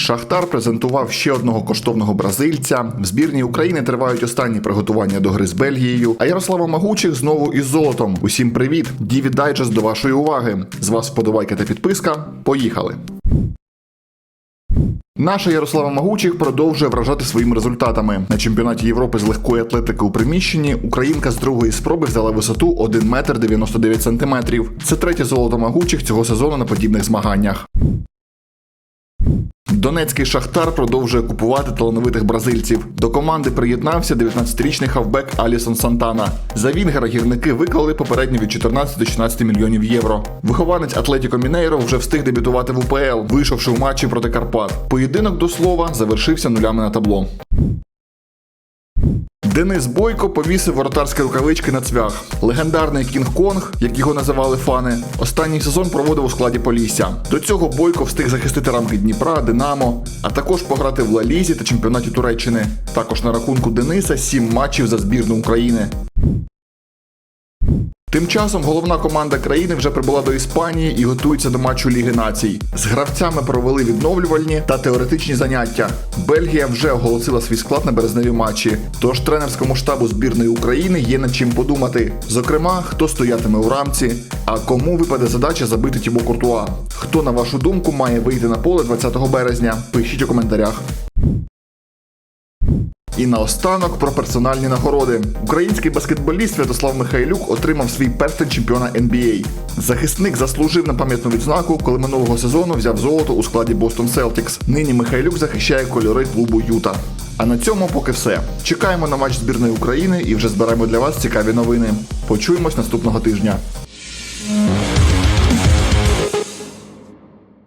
Шахтар презентував ще одного коштовного бразильця. В збірній України тривають останні приготування до гри з Бельгією. А Ярослава Магучих знову із золотом. Усім привіт! Дівід Дайджест до вашої уваги. З вас вподобайка та підписка. Поїхали! Наша Ярослава Магучих продовжує вражати своїми результатами. На чемпіонаті Європи з легкої атлетики у приміщенні українка з другої спроби взяла висоту 1 метр 99 сантиметрів. Це третє золото Магучих цього сезону на подібних змаганнях. Донецький шахтар продовжує купувати талановитих бразильців. До команди приєднався 19-річний хавбек Алісон Сантана. За Вінгера гірники виклали попередньо від 14 до 16 мільйонів євро. Вихованець Атлетіко Мінейро вже встиг дебютувати в УПЛ, вийшовши в матчі проти Карпат. Поєдинок до слова завершився нулями на табло. Денис Бойко повісив воротарські рукавички на цвях. Легендарний Кінг-Конг, як його називали фани, останній сезон проводив у складі Полісся. До цього Бойко встиг захистити рамки Дніпра, Динамо, а також пограти в Лалізі та чемпіонаті Туреччини. Також на рахунку Дениса сім матчів за збірну України. Тим часом головна команда країни вже прибула до Іспанії і готується до матчу Ліги націй. З гравцями провели відновлювальні та теоретичні заняття. Бельгія вже оголосила свій склад на березневі матчі. Тож тренерському штабу збірної України є над чим подумати. Зокрема, хто стоятиме у рамці, а кому випаде задача забити Тібо Куртуа. Хто, на вашу думку, має вийти на поле 20 березня? Пишіть у коментарях. І наостанок про персональні нагороди. Український баскетболіст Святослав Михайлюк отримав свій перстень чемпіона NBA. Захисник заслужив на пам'ятну відзнаку, коли минулого сезону взяв золото у складі Бостон Селтікс. Нині Михайлюк захищає кольори клубу Юта. А на цьому поки все. Чекаємо на матч збірної України і вже зберемо для вас цікаві новини. Почуємось наступного тижня.